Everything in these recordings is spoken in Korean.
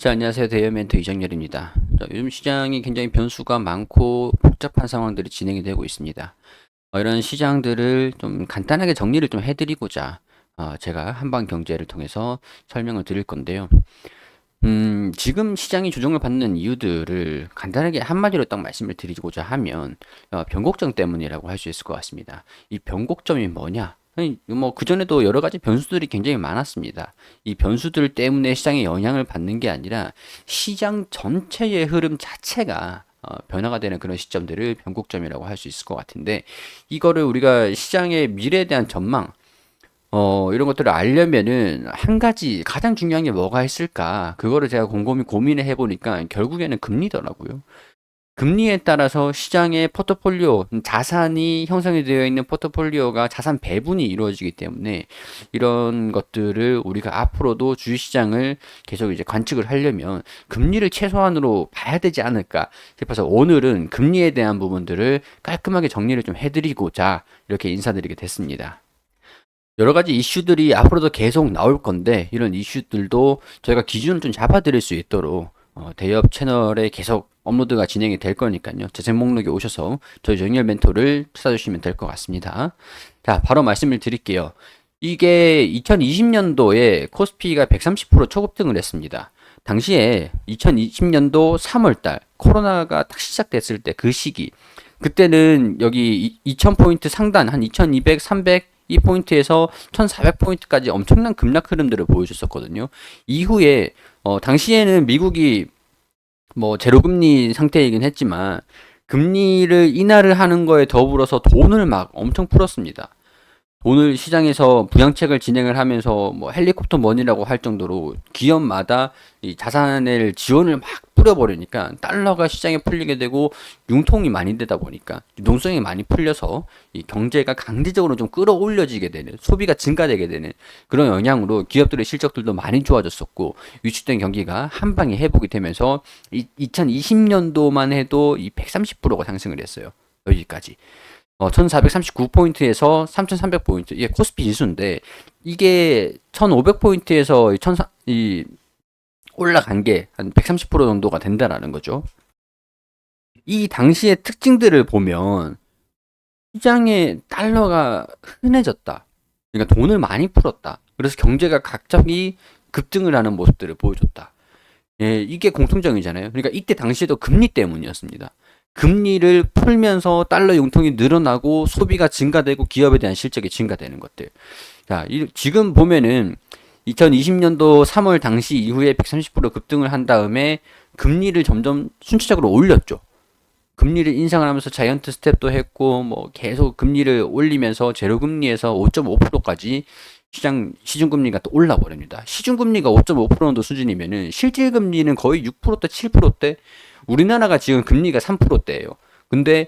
자, 안녕하세요. 대여 멘토 이정열입니다. 자, 요즘 시장이 굉장히 변수가 많고 복잡한 상황들이 진행이 되고 있습니다. 어, 이런 시장들을 좀 간단하게 정리를 좀 해드리고자 어, 제가 한방 경제를 통해서 설명을 드릴 건데요. 음, 지금 시장이 조정을 받는 이유들을 간단하게 한마디로 딱 말씀을 드리고자 하면 어, 변곡점 때문이라고 할 수 있을 것 같습니다. 이 변곡점이 뭐냐? 뭐 그전에도 여러 가지 변수들이 굉장히 많았습니다. 이 변수들 때문에 시장에 영향을 받는 게 아니라 시장 전체의 흐름 자체가 어, 변화가 되는 그런 시점들을 변곡점이라고 할 수 있을 것 같은데 이거를 우리가 시장의 미래에 대한 전망 어, 이런 것들을 알려면은 한 가지 가장 중요한 게 뭐가 있을까? 그거를 제가 곰곰이 고민을 해보니까 결국에는 금리더라고요. 금리에 따라서 시장의 포트폴리오, 자산이 형성이 되어 있는 포트폴리오가 자산 배분이 이루어지기 때문에 이런 것들을 우리가 앞으로도 주식시장을 계속 이제 관측을 하려면 금리를 최소한으로 봐야 되지 않을까 싶어서 오늘은 금리에 대한 부분들을 깔끔하게 정리를 좀 해드리고자 이렇게 인사드리게 됐습니다. 여러 가지 이슈들이 앞으로도 계속 나올 건데 이런 이슈들도 저희가 기준을 좀 잡아드릴 수 있도록 어, 대엽 채널에 계속 업로드가 진행이 될 거니까요. 재생 목록에 오셔서 저희 정렬 멘토를 찾아주시면 될 것 같습니다. 자, 바로 말씀을 드릴게요. 이게 2020년도에 코스피가 130% 초급등을 했습니다. 당시에 2020년도 3월달 코로나가 딱 시작됐을 때 그 시기 그때는 여기 2000포인트 상단 한 2200, 300 이 포인트에서 1400포인트까지 엄청난 급락 흐름들을 보여줬었거든요. 이후에 어, 당시에는 미국이 뭐 제로금리 상태이긴 했지만 금리를 인하를 하는 거에 더불어서 돈을 막 엄청 풀었습니다. 돈을 시장에서 부양책을 진행을 하면서 뭐 헬리콥터 머니라고 할 정도로 기업마다 이 자산을 지원을 막 뿌려버리니까 달러가 시장에 풀리게 되고 융통이 많이 되다 보니까 유동성이 많이 풀려서 이 경제가 강제적으로 좀 끌어올려지게 되는 소비가 증가되게 되는 그런 영향으로 기업들의 실적들도 많이 좋아졌었고 위축된 경기가 한 방에 회복이 되면서 이 2020년도만 해도 이 130%가 상승을 했어요. 여기까지. 어, 1439포인트에서 3300포인트. 이게 코스피 지수인데, 이게 1500포인트에서 1000, 이, 올라간 게 한 130% 정도가 된다라는 거죠. 이 당시의 특징들을 보면, 시장에 달러가 흔해졌다. 그러니까 돈을 많이 풀었다. 그래서 경제가 갑자기 급등을 하는 모습들을 보여줬다. 예, 이게 공통점이잖아요. 그러니까 이때 당시에도 금리 때문이었습니다. 금리를 풀면서 달러 융통이 늘어나고 소비가 증가되고 기업에 대한 실적이 증가되는 것들. 자, 이, 지금 보면은 2020년도 3월 당시 이후에 130% 급등을 한 다음에 금리를 점점 순차적으로 올렸죠. 금리를 인상을 하면서 자이언트 스텝도 했고 뭐 계속 금리를 올리면서 제로 금리에서 5.5%까지 시장 시중 금리가 또 올라 버립니다. 시중 금리가 5.5% 정도 수준이면은 실질 금리는 거의 6%대 7%대 우리나라가 지금 금리가 3%대예요. 근데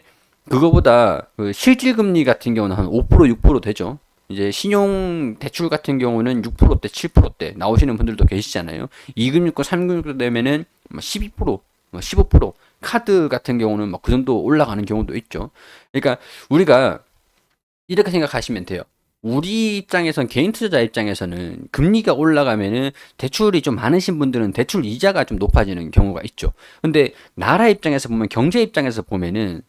그거보다 그 실질 금리 같은 경우는 한 5% 6% 되죠. 이제 신용 대출 같은 경우는 6%대 7%대 나오시는 분들도 계시잖아요. 2금융권 3금융권 되면은 12% 15% 카드 같은 경우는 막 그 정도 올라가는 경우도 있죠. 그러니까 우리가 이렇게 생각하시면 돼요. 우리 입장에선 개인 투자자 입장에서는 금리가 올라가면은 대출이 좀 많으신 분들은 대출 이자가 좀 높아지는 경우가 있죠. 근데 나라 입장에서 보면 경제 입장에서 보면은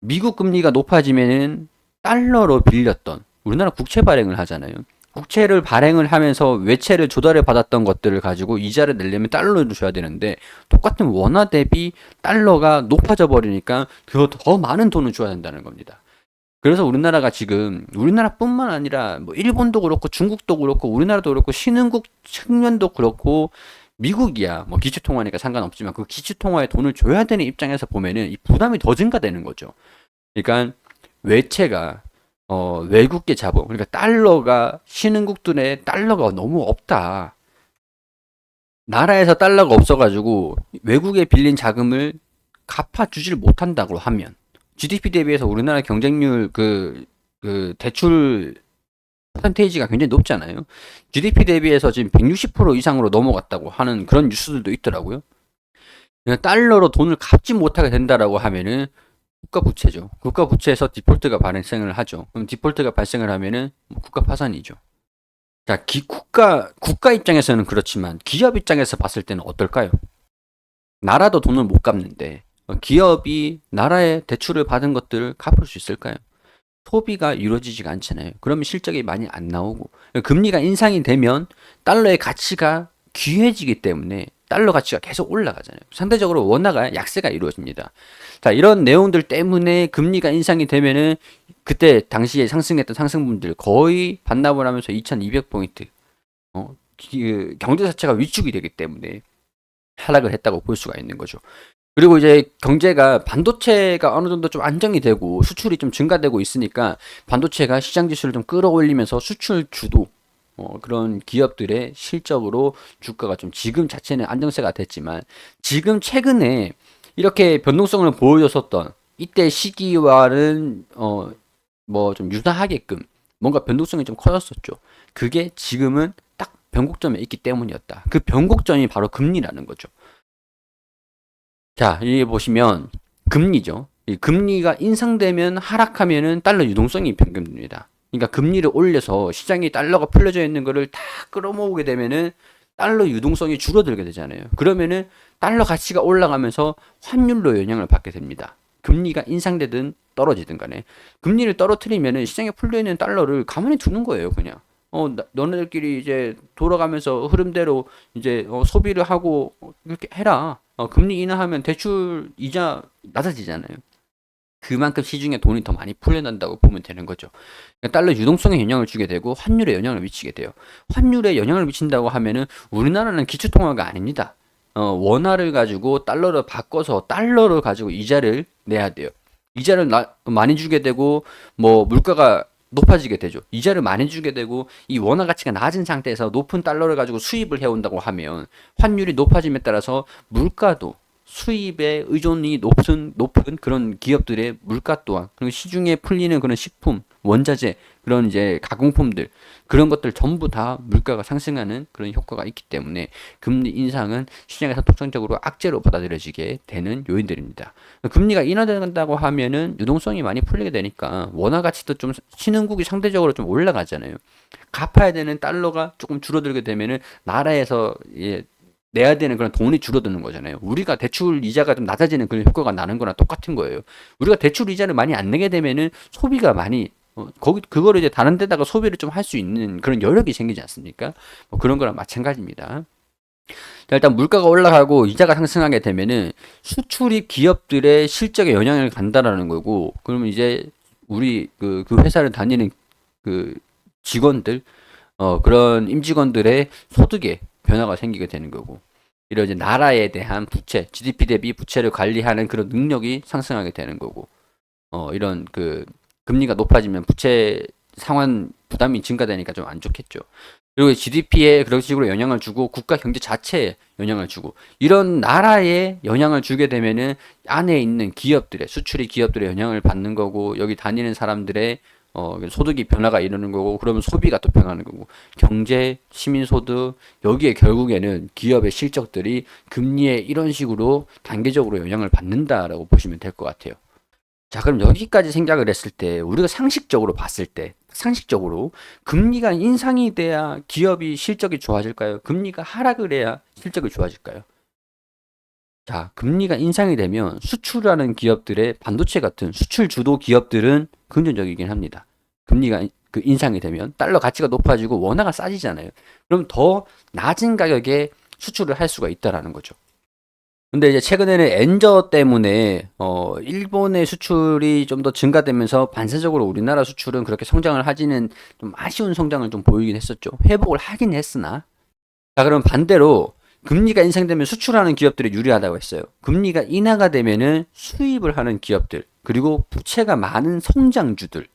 미국 금리가 높아지면은 달러로 빌렸던 우리나라 국채 발행을 하잖아요. 국채를 발행을 하면서 외채를 조달해 받았던 것들을 가지고 이자를 내려면 달러를 줘야 되는데 똑같은 원화 대비 달러가 높아져 버리니까 더 많은 돈을 줘야 된다는 겁니다. 그래서 우리나라가 지금 우리나라뿐만 아니라 뭐 일본도 그렇고 중국도 그렇고 우리나라도 그렇고 신흥국 측면도 그렇고 미국이야 뭐 기축통화니까 상관없지만 그 기축통화에 돈을 줘야 되는 입장에서 보면은 이 부담이 더 증가되는 거죠. 그러니까 외채가 어 외국계 자본 그러니까 달러가 신흥국들의 달러가 너무 없다. 나라에서 달러가 없어가지고 외국에 빌린 자금을 갚아주질 못한다고 하면 GDP 대비해서 우리나라 경쟁률 그, 그 대출 퍼센테이지가 굉장히 높잖아요. GDP 대비해서 지금 160% 이상으로 넘어갔다고 하는 그런 뉴스들도 있더라고요. 그러니까 달러로 돈을 갚지 못하게 된다라고 하면은 국가 부채죠. 국가 부채에서 디폴트가 발생을 하죠. 그럼 디폴트가 발생을 하면은 뭐 국가 파산이죠. 자, 기, 국가, 국가 입장에서는 그렇지만 기업 입장에서 봤을 때는 어떨까요? 나라도 돈을 못 갚는데 어, 기업이 나라의 대출을 받은 것들을 갚을 수 있을까요? 소비가 이루어지지가 않잖아요. 그러면 실적이 많이 안 나오고 금리가 인상이 되면 달러의 가치가 귀해지기 때문에 달러 가치가 계속 올라가잖아요. 상대적으로 원화가 약세가 이루어집니다. 자, 이런 내용들 때문에 금리가 인상이 되면은 그때 당시에 상승했던 상승분들 거의 반납을 하면서 2200포인트 어, 경제 자체가 위축이 되기 때문에 하락을 했다고 볼 수가 있는 거죠. 그리고 이제 경제가 반도체가 어느 정도 좀 안정이 되고 수출이 좀 증가되고 있으니까 반도체가 시장 지수를 좀 끌어올리면서 수출 주도 어, 그런 기업들의 실적으로 주가가 좀 지금 자체는 안정세가 됐지만 지금 최근에 이렇게 변동성을 보여줬었던 이때 시기와는 어, 뭐 좀 유사하게끔 뭔가 변동성이 좀 커졌었죠. 그게 지금은 딱 변곡점에 있기 때문이었다. 그 변곡점이 바로 금리라는 거죠. 자, 여기 보시면 금리죠. 이 금리가 인상되면 하락하면은 달러 유동성이 변경됩니다. 그러니까 금리를 올려서 시장에 달러가 풀려져 있는 거를 다 끌어모으게 되면은 달러 유동성이 줄어들게 되잖아요. 그러면은 달러 가치가 올라가면서 환율로 영향을 받게 됩니다. 금리가 인상되든 떨어지든 간에 금리를 떨어뜨리면은 시장에 풀려 있는 달러를 가만히 두는 거예요, 그냥. 어, 나- 너네들끼리 이제 돌아가면서 흐름대로 이제 어, 소비를 하고 이렇게 해라. 어, 금리 인하하면 대출 이자 낮아지잖아요. 그만큼 시중에 돈이 더 많이 풀려난다고 보면 되는 거죠. 그러니까 달러 유동성에 영향을 주게 되고 환율에 영향을 미치게 돼요. 환율에 영향을 미친다고 하면은 우리나라는 기축통화가 아닙니다. 어, 원화를 가지고 달러를 바꿔서 달러를 가지고 이자를 내야 돼요. 이자를 나- 많이 주게 되고 뭐 물가가 높아지게 되죠. 이자를 많이 주게 되고 이 원화 가치가 낮은 상태에서 높은 달러를 가지고 수입을 해온다고 하면 환율이 높아짐에 따라서 물가도 수입에 의존이 높은 높은 그런 기업들의 물가 또한 그리고 시중에 풀리는 그런 식품, 원자재 그런 이제 가공품들 그런 것들 전부 다 물가가 상승하는 그런 효과가 있기 때문에 금리 인상은 시장에서 통상적으로 악재로 받아들여지게 되는 요인들입니다. 금리가 인하된다고 하면은 유동성이 많이 풀리게 되니까 원화 가치도 좀 신흥국이 상대적으로 좀 올라가잖아요. 갚아야 되는 달러가 조금 줄어들게 되면은 나라에서 예, 내야 되는 그런 돈이 줄어드는 거잖아요. 우리가 대출 이자가 좀 낮아지는 그런 효과가 나는 거나 똑같은 거예요. 우리가 대출 이자를 많이 안 내게 되면은 소비가 많이 어, 거기 그거를 이제 다른 데다가 소비를 좀 할 수 있는 그런 여력이 생기지 않습니까? 뭐 그런 거랑 마찬가지입니다. 자, 일단 물가가 올라가고 이자가 상승하게 되면은 수출입 기업들의 실적에 영향을 간다라는 거고, 그러면 이제 우리 그, 그 회사를 다니는 그 직원들, 어, 그런 임직원들의 소득에 변화가 생기게 되는 거고, 이런 이제 나라에 대한 부채, GDP 대비 부채를 관리하는 그런 능력이 상승하게 되는 거고, 어, 이런 그 금리가 높아지면 부채 상환 부담이 증가되니까 좀 안 좋겠죠. 그리고 GDP에 그런 식으로 영향을 주고 국가 경제 자체에 영향을 주고 이런 나라에 영향을 주게 되면은 안에 있는 기업들의 수출이 기업들의 영향을 받는 거고 여기 다니는 사람들의 어, 소득이 변화가 이루는 거고 그러면 소비가 또 변하는 거고 경제 시민 소득 여기에 결국에는 기업의 실적들이 금리에 이런 식으로 단계적으로 영향을 받는다라고 보시면 될 것 같아요. 자, 그럼 여기까지 생각을 했을 때 우리가 상식적으로 봤을 때 상식적으로 금리가 인상이 돼야 기업이 실적이 좋아질까요? 금리가 하락을 해야 실적이 좋아질까요? 자, 금리가 인상이 되면 수출하는 기업들의 반도체 같은 수출 주도 기업들은 긍정적이긴 합니다. 금리가 그 인상이 되면 달러 가치가 높아지고 원화가 싸지잖아요. 그럼 더 낮은 가격에 수출을 할 수가 있다라는 거죠. 근데 이제 최근에는 엔저 때문에 어 일본의 수출이 좀 더 증가되면서 반사적으로 우리나라 수출은 그렇게 성장을 하지는 좀 아쉬운 성장을 좀 보이긴 했었죠. 회복을 하긴 했으나 자 그럼 반대로 금리가 인상되면 수출하는 기업들이 유리하다고 했어요. 금리가 인하가 되면은 수입을 하는 기업들 그리고 부채가 많은 성장주들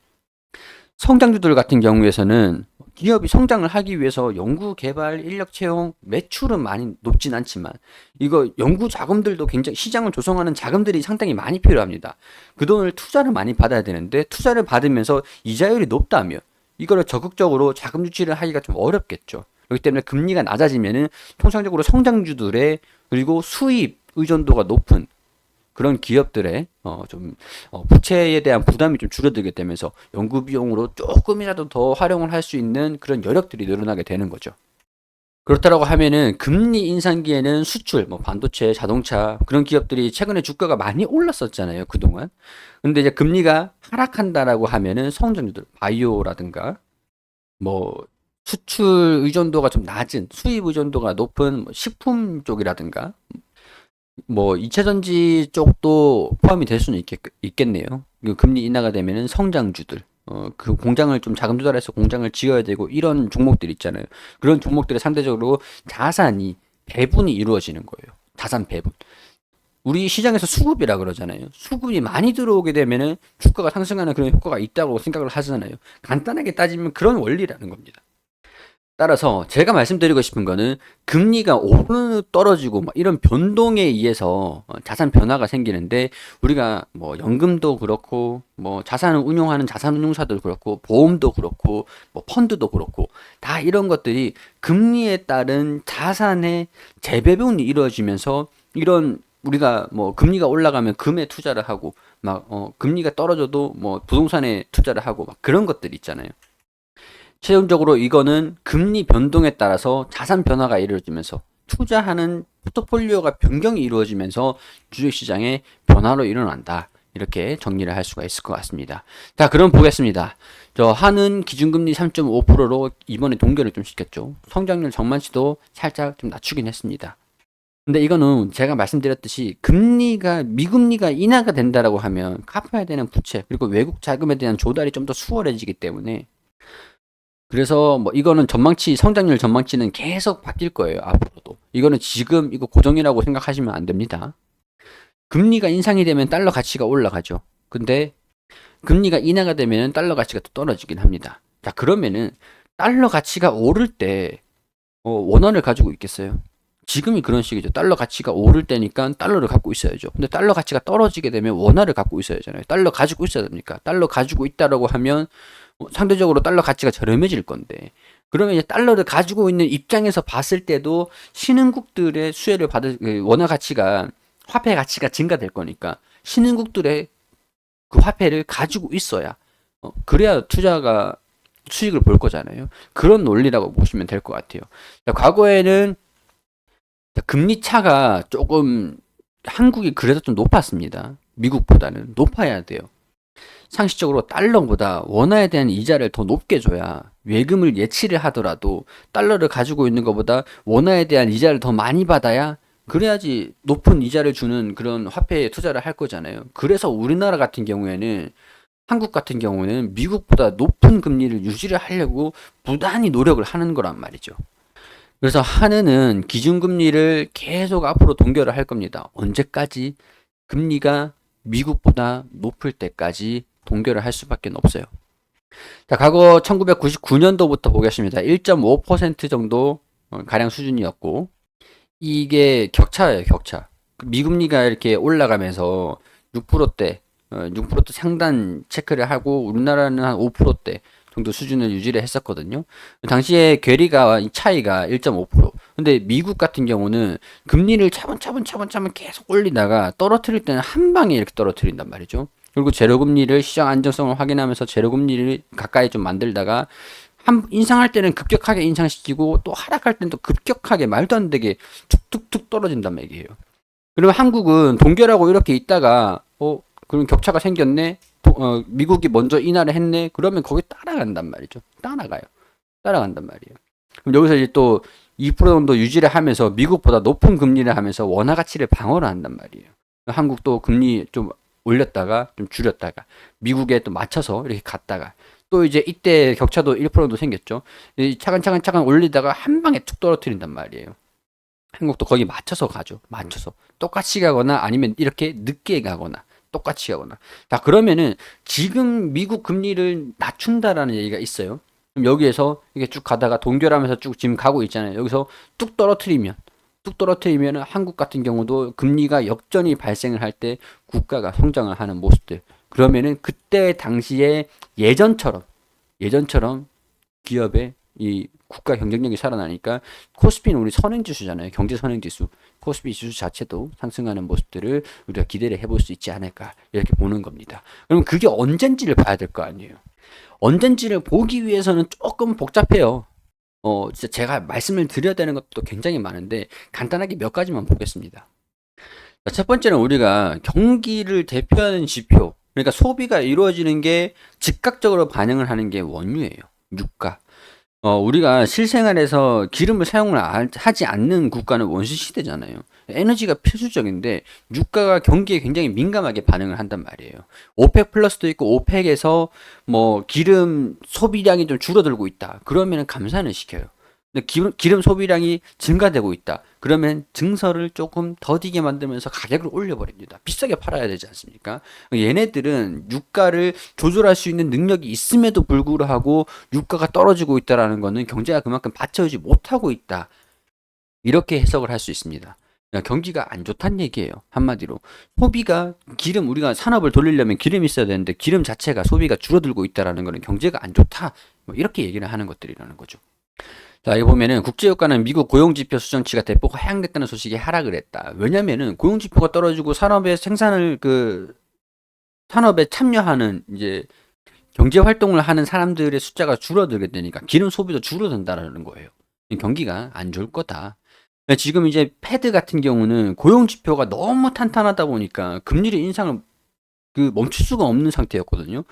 성장주들 같은 경우에서는 기업이 성장을 하기 위해서 연구 개발 인력 채용 매출은 많이 높진 않지만 이거 연구 자금들도 굉장히 시장을 조성하는 자금들이 상당히 많이 필요합니다. 그 돈을 투자를 많이 받아야 되는데 투자를 받으면서 이자율이 높다면 이거를 적극적으로 자금 유치를 하기가 좀 어렵겠죠. 그렇기 때문에 금리가 낮아지면은 통상적으로 성장주들의 그리고 수입 의존도가 높은 그런 기업들의 어, 좀 어, 부채에 대한 부담이 좀 줄어들게 되면서 연구 비용으로 조금이라도 더 활용을 할 수 있는 그런 여력들이 늘어나게 되는 거죠. 그렇다라고 하면은 금리 인상기에는 수출, 뭐 반도체, 자동차 그런 기업들이 최근에 주가가 많이 올랐었잖아요, 그동안. 근데 이제 금리가 하락한다라고 하면은 성장주들, 바이오라든가 뭐 수출 의존도가 좀 낮은 수입 의존도가 높은 뭐 식품 쪽이라든가 뭐 이체전지 쪽도 포함이 될 수는 있겠, 있겠네요. 그 금리 인하가 되면은 성장주들 어, 그 공장을 좀 자금 조달해서 공장을 지어야 되고 이런 종목들 있잖아요. 그런 종목들이 상대적으로 자산이 배분이 이루어지는 거예요. 자산 배분. 우리 시장에서 수급이라 그러잖아요. 수급이 많이 들어오게 되면은 주가가 상승하는 그런 효과가 있다고 생각을 하잖아요. 간단하게 따지면 그런 원리라는 겁니다. 따라서 제가 말씀드리고 싶은 거는 금리가 오르 떨어지고 막 이런 변동에 의해서 어, 자산 변화가 생기는데 우리가 뭐 연금도 그렇고 뭐 자산을 운용하는 자산 운용사도 그렇고 보험도 그렇고 뭐 펀드도 그렇고 다 이런 것들이 금리에 따른 자산의 재배분이 이루어지면서 이런 우리가 뭐 금리가 올라가면 금에 투자를 하고 막 어 금리가 떨어져도 뭐 부동산에 투자를 하고 막 그런 것들 있잖아요. 최종적으로 이거는 금리 변동에 따라서 자산 변화가 이루어지면서 투자하는 포트폴리오가 변경이 이루어지면서 주식시장의 변화로 일어난다. 이렇게 정리를 할 수가 있을 것 같습니다. 자, 그럼 보겠습니다. 저 한은 기준금리 3.5%로 이번에 동결을 좀 시켰죠. 성장률 정만치도 살짝 좀 낮추긴 했습니다. 근데 이거는 제가 말씀드렸듯이 금리가 미금리가 인하가 된다라고 하면 갚아야 되는 부채 그리고 외국 자금에 대한 조달이 좀 더 수월해지기 때문에 그래서 뭐 이거는 전망치 성장률 전망치는 계속 바뀔 거예요 앞으로도 이거는 지금 이거 고정이라고 생각하시면 안 됩니다 금리가 인상이 되면 달러 가치가 올라가죠 근데 금리가 인하가 되면 달러 가치가 또 떨어지긴 합니다 자 그러면은 달러 가치가 오를 때 어, 원화를 가지고 있겠어요 지금이 그런 시기죠. 달러 가치가 오를 때니까 달러를 갖고 있어야죠. 근데 달러 가치가 떨어지게 되면 원화를 갖고 있어야 하잖아요. 달러 가지고 있어야 됩니까? 달러 가지고 있다라고 하면 어, 상대적으로 달러 가치가 저렴해질 건데 그러면 이제 달러를 가지고 있는 입장에서 봤을 때도 신흥국들의 수혜를 받을 그 원화 가치가 화폐 가치가 증가될 거니까 신흥국들의 그 화폐를 가지고 있어야 어, 그래야 투자가 수익을 볼 거잖아요. 그런 논리라고 보시면 될 것 같아요. 과거에는 금리 차가 조금 한국이 그래도 좀 높았습니다. 미국보다는 높아야 돼요. 상식적으로 달러보다 원화에 대한 이자를 더 높게 줘야 외금을 예치를 하더라도 달러를 가지고 있는 것보다 원화에 대한 이자를 더 많이 받아야 그래야지 높은 이자를 주는 그런 화폐에 투자를 할 거잖아요. 그래서 우리나라 같은 경우에는 한국 같은 경우는 미국보다 높은 금리를 유지를 하려고 부단히 노력을 하는 거란 말이죠. 그래서 한은은 기준금리를 계속 앞으로 동결을 할 겁니다. 언제까지? 금리가 미국보다 높을 때까지 동결을 할 수밖에 없어요. 자, 과거 1999년도부터 보겠습니다. 1.5% 정도 어, 가량 수준이었고 이게 격차예요, 격차. 그 미금리가 이렇게 올라가면서 6%대, 6% 어, 상단 체크를 하고 우리나라는 한 5%대 정도 수준을 유지를 했었거든요. 당시에 괴리가 차이가 1.5%. 근데 미국 같은 경우는 금리를 차분차분 차분차분 계속 올리다가 떨어뜨릴 때는 한 방에 이렇게 떨어뜨린단 말이죠. 그리고 제로금리를 시장 안정성을 확인하면서 제로금리를 가까이 좀 만들다가 한 인상할 때는 급격하게 인상시키고 또 하락할 때는 또 급격하게 말도 안 되게 툭툭툭 떨어진단 얘기예요. 그러면 한국은 동결하고 이렇게 있다가 어 그럼 격차가 생겼네. 도, 어, 미국이 먼저 인하를 했네. 그러면 거기 따라간단 말이죠. 따라가요. 따라간단 말이에요. 그럼 여기서 이제 또 2% 정도 유지를 하면서 미국보다 높은 금리를 하면서 원화 가치를 방어를 한단 말이에요. 한국도 금리 좀 올렸다가 좀 줄였다가 미국에 또 맞춰서 이렇게 갔다가 또 이제 이때 격차도 1% 정도 생겼죠. 차근차근 차근 올리다가 한 방에 툭 떨어뜨린단 말이에요. 한국도 거기 맞춰서 가죠. 맞춰서 똑같이 가거나 아니면 이렇게 늦게 가거나 똑같이 가거나. 자 그러면은 지금 미국 금리를 낮춘다라는 얘기가 있어요. 여기에서 이게 쭉 가다가 동결하면서 쭉 지금 가고 있잖아요. 여기서 뚝 떨어뜨리면 뚝 떨어뜨리면 한국 같은 경우도 금리가 역전이 발생을 할 때 국가가 성장을 하는 모습들. 그러면은 그때 당시에 예전처럼 예전처럼 기업의 이 국가 경쟁력이 살아나니까 코스피는 우리 선행지수잖아요. 경제 선행지수. 코스피 지수 자체도 상승하는 모습들을 우리가 기대를 해볼 수 있지 않을까 이렇게 보는 겁니다. 그럼 그게 언젠지를 봐야 될 거 아니에요. 언젠지를 보기 위해서는 조금 복잡해요. 어, 진짜 제가 말씀을 드려야 되는 것도 굉장히 많은데 간단하게 몇 가지만 보겠습니다. 자, 첫 번째는 우리가 경기를 대표하는 지표, 그러니까 소비가 이루어지는 게 즉각적으로 반영을 하는 게 원유예요. 유가. 어, 우리가 실생활에서 기름을 사용을 안- 하지 않는 국가는 원시 시대잖아요. 에너지가 필수적인데 유가가 경기에 굉장히 민감하게 반응을 한단 말이에요. 오펙 플러스도 있고 오펙에서 뭐 기름 소비량이 좀 줄어들고 있다. 그러면은 감산을 시켜요. 근데 기름, 기름 소비량이 증가되고 있다. 그러면 증서를 조금 더디게 만들면서 가격을 올려버립니다. 비싸게 팔아야 되지 않습니까? 얘네들은 유가를 조절할 수 있는 능력이 있음에도 불구하고 유가가 떨어지고 있다라는 거는 경제가 그만큼 받쳐주지 못하고 있다. 이렇게 해석을 할 수 있습니다. 경기가 안 좋다는 얘기예요. 한마디로. 소비가 기름 우리가 산업을 돌리려면 기름이 있어야 되는데 기름 자체가 소비가 줄어들고 있다라는 거는 경제가 안 좋다. 뭐 이렇게 얘기를 하는 것들이라는 거죠. 자, 여기 보면은 국제유가는 미국 고용지표 수정치가 대폭 하향됐다는 소식이 하락을 했다. 왜냐면은 고용지표가 떨어지고 산업의 생산을 그 산업에 참여하는 이제 경제 활동을 하는 사람들의 숫자가 줄어들게 되니까 기름 소비도 줄어든다라는 거예요. 경기가 안 좋을 거다. 그러니까 지금 이제 패드 같은 경우는 고용 지표가 너무 탄탄하다 보니까 금리를 인상을 그 멈출 수가 없는 상태였거든요.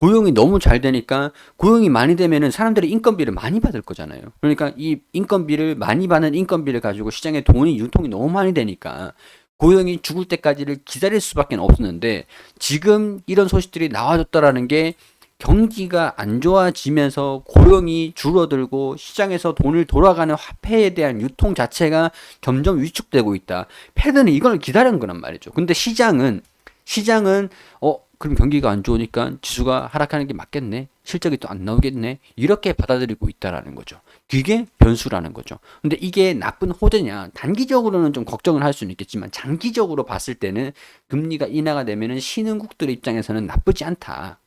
고용이 너무 잘 되니까 고용이 많이 되면은 사람들이 인건비를 많이 받을 거잖아요. 그러니까 이 인건비를 많이 받는 인건비를 가지고 시장에 돈이 유통이 너무 많이 되니까 고용이 죽을 때까지를 기다릴 수밖에 없었는데 지금 이런 소식들이 나와줬다라는 게 경기가 안 좋아지면서 고용이 줄어들고 시장에서 돈을 돌아가는 화폐에 대한 유통 자체가 점점 위축되고 있다. 패드는 이걸 기다린 거란 말이죠. 근데 시장은 시장은 어 그럼 경기가 안 좋으니까 지수가 하락하는 게 맞겠네. 실적이 또 안 나오겠네. 이렇게 받아들이고 있다라는 거죠. 그게 변수라는 거죠. 근데 이게 나쁜 호재냐? 단기적으로는 좀 걱정을 할 수는 있겠지만 장기적으로 봤을 때는 금리가 인하가 되면은 신흥국들 입장에서는 나쁘지 않다.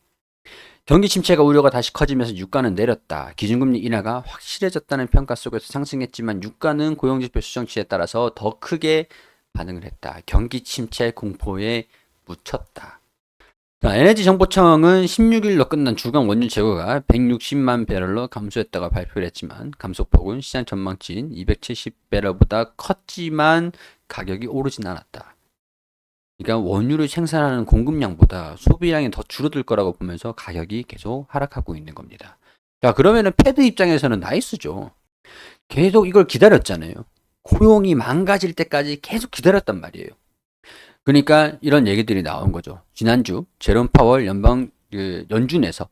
경기 침체가 우려가 다시 커지면서 유가는 내렸다. 기준금리 인하가 확실해졌다는 평가 속에서 상승했지만 유가는 고용지표 수정치에 따라서 더 크게 반응을 했다. 경기 침체 공포에 묻혔다. 자, 에너지정보청은 16일로 끝난 주간 원유 재고가 160만 배럴로 감소했다고 발표를 했지만 감소폭은 시장 전망치인 270배럴보다 컸지만 가격이 오르진 않았다. 그러니까 원유를 생산하는 공급량보다 소비량이 더 줄어들 거라고 보면서 가격이 계속 하락하고 있는 겁니다. 자, 그러면은 패드 입장에서는 나이스죠. 계속 이걸 기다렸잖아요. 고용이 망가질 때까지 계속 기다렸단 말이에요. 그러니까 이런 얘기들이 나온 거죠. 지난주 제롬 파월 연방 그 연준에서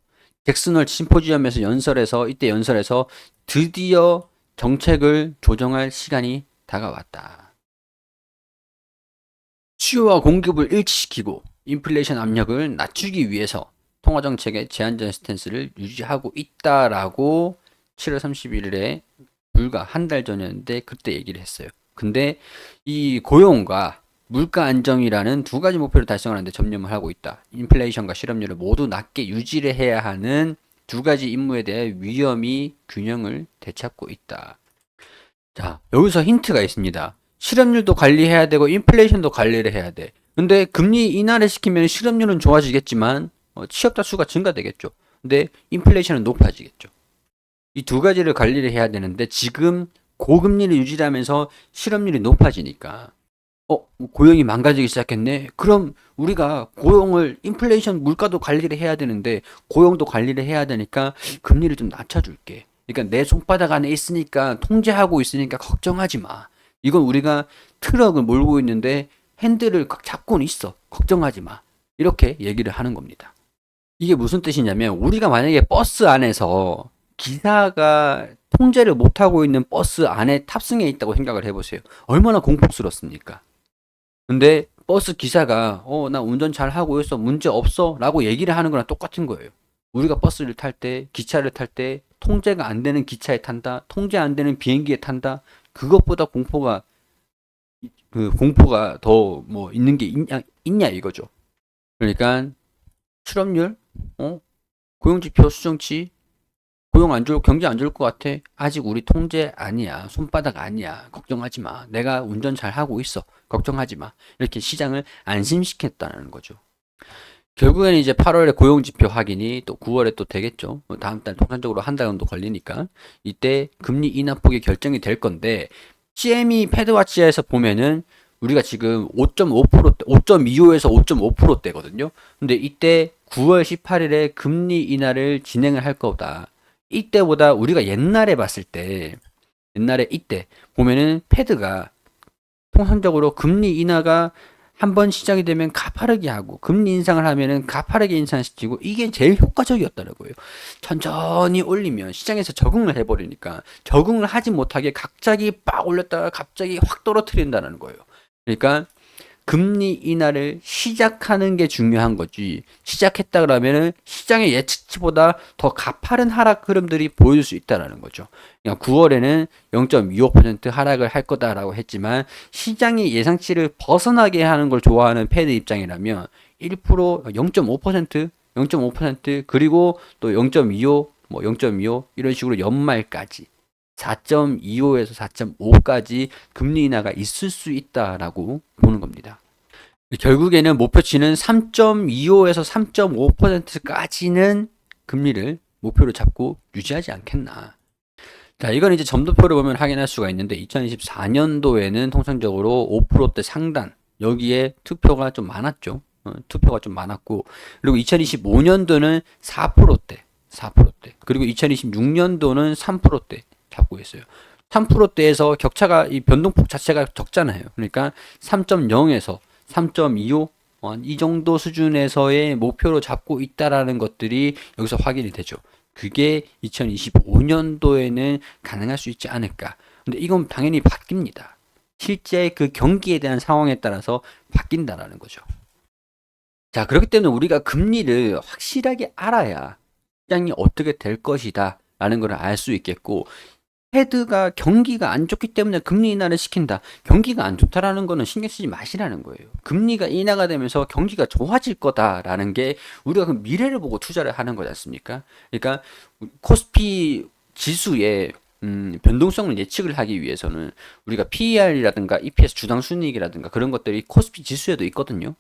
잭슨홀 심포지엄에서 연설에서 이때 연설에서 드디어 정책을 조정할 시간이 다가왔다. 수요와 공급을 일치시키고 인플레이션 압력을 낮추기 위해서 통화 정책의 제한적 스탠스를 유지하고 있다라고 7월 31일에 불과 한 달 전이었는데 그때 얘기를 했어요. 근데 이 고용과 물가 안정이라는 두 가지 목표를 달성하는데 점념을 하고 있다. 인플레이션과 실업률을 모두 낮게 유지를 해야 하는 두 가지 임무에 대해 위험이 균형을 되찾고 있다. 자, 여기서 힌트가 있습니다. 실업률도 관리해야 되고 인플레이션도 관리를 해야 돼. 근데 금리 인하를 시키면 실업률은 좋아지겠지만 어, 취업자 수가 증가되겠죠. 근데 인플레이션은 높아지겠죠. 이 두 가지를 관리를 해야 되는데 지금 고금리를 유지하면서 실업률이 높아지니까 어, 고용이 망가지기 시작했네. 그럼 우리가 고용을 인플레이션 물가도 관리를 해야 되는데 고용도 관리를 해야 되니까 금리를 좀 낮춰줄게. 그러니까 내 손바닥 안에 있으니까 통제하고 있으니까 걱정하지 마. 이건 우리가 트럭을 몰고 있는데 핸들을 꽉 잡고는 있어. 걱정하지 마. 이렇게 얘기를 하는 겁니다. 이게 무슨 뜻이냐면 우리가 만약에 버스 안에서 기사가 통제를 못하고 있는 버스 안에 탑승해 있다고 생각을 해보세요. 얼마나 공포스럽습니까? 근데 버스 기사가 어 나 운전 잘 하고 있어 문제 없어 라고 얘기를 하는 거랑 똑같은 거예요. 우리가 버스를 탈 때 기차를 탈 때 통제가 안 되는 기차에 탄다 통제 안 되는 비행기에 탄다 그것보다 공포가 그 공포가 더 뭐 있는 게 있냐 있냐 이거죠. 그러니까 실업률 어 고용지표 수정치 고용 안 좋을, 경제 안 좋을 것 같아. 아직 우리 통제 아니야. 손바닥 아니야. 걱정하지 마. 내가 운전 잘 하고 있어. 걱정하지 마. 이렇게 시장을 안심시켰다는 거죠. 결국에는 이제 8월에 고용지표 확인이 또 9월에 또 되겠죠. 뭐 다음 달 통상적으로 한 달 정도 걸리니까 이때 금리 인하폭이 결정이 될 건데 CME 패드와치에서 보면은 우리가 지금 5.5%대, 5.25에서 5.5%대거든요. 근데 이때 9월 18일에 금리 인하를 진행을 할 거다. 이때보다 우리가 옛날에 봤을 때, 옛날에 이때 보면은 패드가 통상적으로 금리 인하가 한 번 시작이 되면 가파르게 하고 금리 인상을 하면은 가파르게 인상시키고 이게 제일 효과적이었더라고요. 천천히 올리면 시장에서 적응을 해버리니까 적응을 하지 못하게 갑자기 빡 올렸다가 갑자기 확 떨어뜨린다는 거예요. 그러니까 금리 인하를 시작하는 게 중요한 거지. 시작했다 그러면은 시장의 예측치보다 더 가파른 하락 흐름들이 보여줄 수 있다라는 거죠. 그러니까 9월에는 0.25% 하락을 할 거다라고 했지만 시장의 예상치를 벗어나게 하는 걸 좋아하는 패드 입장이라면 1% 0.5% 0.5% 그리고 또 0.25, 뭐 0.25 이런 식으로 연말까지 4.25에서 4.5까지 금리 인하가 있을 수 있다라고 보는 겁니다. 결국에는 목표치는 3.25에서 3.5%까지는 금리를 목표로 잡고 유지하지 않겠나. 자, 이건 이제 점도표를 보면 확인할 수가 있는데 2024년도에는 통상적으로 5%대 상단 여기에 투표가 좀 많았죠. 어, 투표가 좀 많았고 그리고 2025년도는 4%대 4%대 그리고 2026년도는 3%대 잡고 있어요. 3%대에서 격차가 이 변동폭 자체가 적잖아요. 그러니까 3.0에서 3.25, 어, 이 정도 수준에서의 목표로 잡고 있다라는 것들이 여기서 확인이 되죠. 그게 2025년도에는 가능할 수 있지 않을까. 근데 이건 당연히 바뀝니다. 실제 그 경기에 대한 상황에 따라서 바뀐다라는 거죠. 자, 그렇기 때문에 우리가 금리를 확실하게 알아야 시장이 어떻게 될 것이다 라는 걸 알 수 있겠고 헤드가 경기가 안 좋기 때문에 금리 인하를 시킨다. 경기가 안 좋다라는 거는 신경 쓰지 마시라는 거예요. 금리가 인하가 되면서 경기가 좋아질 거다라는 게 우리가 그 미래를 보고 투자를 하는 거지 않습니까? 그러니까 코스피 지수의 음, 변동성을 예측을 하기 위해서는 우리가 PER이라든가 EPS 주당 순이익이라든가 그런 것들이 코스피 지수에도 있거든요.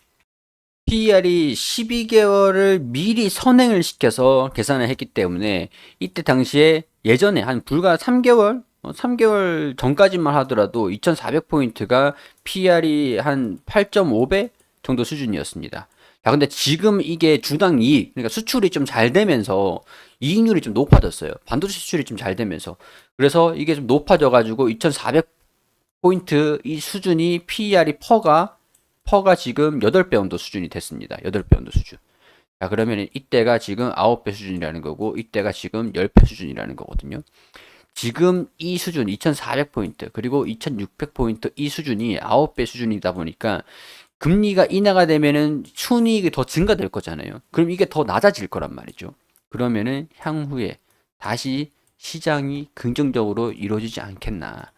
PER이 12개월을 미리 선행을 시켜서 계산을 했기 때문에 이때 당시에 예전에 한 불과 3개월, 3개월 전까지만 하더라도 2,400포인트가 PER이 한 8.5배 정도 수준이었습니다. 자, 근데 지금 이게 주당 이익, 그러니까 수출이 좀 잘 되면서 이익률이 좀 높아졌어요. 반도체 수출이 좀 잘 되면서. 그래서 이게 좀 높아져가지고 2,400포인트 이 수준이 PER이 퍼가, 퍼가 지금 8배 정도 수준이 됐습니다. 8배 정도 수준. 자, 그러면 이때가 지금 9배 수준이라는 거고, 이때가 지금 10배 수준이라는 거거든요. 지금 이 수준, 2400포인트, 그리고 2600포인트 이 수준이 9배 수준이다 보니까, 금리가 인하가 되면은 순이익이 더 증가될 거잖아요. 그럼 이게 더 낮아질 거란 말이죠. 그러면은 향후에 다시 시장이 긍정적으로 이루어지지 않겠나.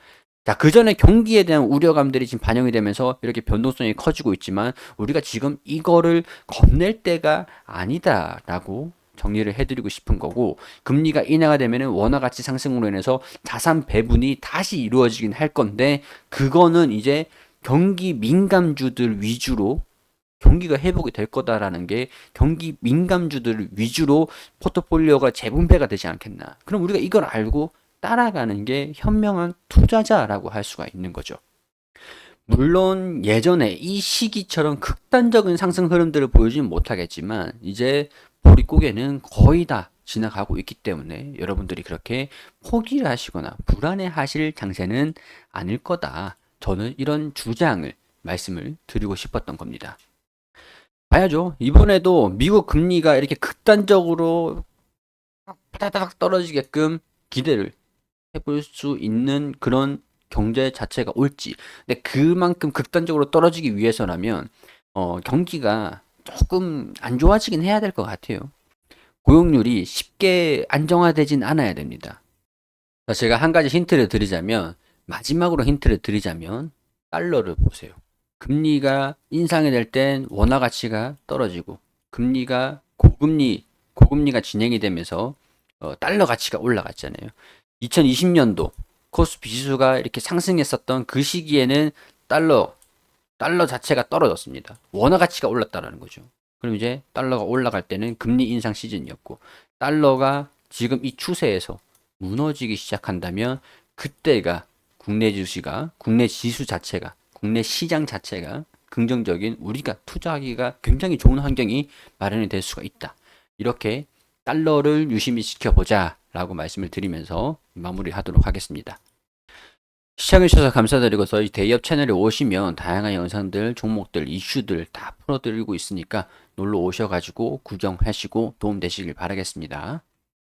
자, 그 전에 경기에 대한 우려감들이 지금 반영이 되면서 이렇게 변동성이 커지고 있지만 우리가 지금 이거를 겁낼 때가 아니다라고 정리를 해드리고 싶은 거고 금리가 인하가 되면은 원화 가치 상승으로 인해서 자산 배분이 다시 이루어지긴 할 건데 그거는 이제 경기 민감주들 위주로 경기가 회복이 될 거다라는 게 경기 민감주들 위주로 포트폴리오가 재분배가 되지 않겠나. 그럼 우리가 이걸 알고 따라가는 게 현명한 투자자라고 할 수가 있는 거죠. 물론 예전에 이 시기처럼 극단적인 상승 흐름들을 보여주진 못하겠지만 이제 보릿고개는 거의 다 지나가고 있기 때문에 여러분들이 그렇게 포기를 하시거나 불안해 하실 장세는 아닐 거다. 저는 이런 주장을 말씀을 드리고 싶었던 겁니다. 봐야죠. 이번에도 미국 금리가 이렇게 극단적으로 따닥 떨어지게끔 기대를 해볼 수 있는 그런 경제 자체가 올지. 근데 그만큼 극단적으로 떨어지기 위해서라면 어, 경기가 조금 안 좋아지긴 해야 될 것 같아요. 고용률이 쉽게 안정화되진 않아야 됩니다. 제가 한 가지 힌트를 드리자면 마지막으로 힌트를 드리자면 달러를 보세요. 금리가 인상이 될 땐 원화 가치가 떨어지고 금리가 고금리 고금리가 진행이 되면서 어, 달러 가치가 올라갔잖아요. 2020년도 코스피 지수가 이렇게 상승했었던 그 시기에는 달러 달러 자체가 떨어졌습니다. 원화 가치가 올랐다라는 거죠. 그럼 이제 달러가 올라갈 때는 금리 인상 시즌이었고 달러가 지금 이 추세에서 무너지기 시작한다면 그때가 국내 주시가 국내 지수 자체가 국내 시장 자체가 긍정적인 우리가 투자하기가 굉장히 좋은 환경이 마련이 될 수가 있다. 이렇게 달러를 유심히 지켜보자 라고 말씀을 드리면서 마무리하도록 하겠습니다. 시청해주셔서 감사드리고 저희 대기업 채널에 오시면 다양한 영상들, 종목들, 이슈들 다 풀어드리고 있으니까 놀러 오셔가지고 구경하시고 도움 되시길 바라겠습니다.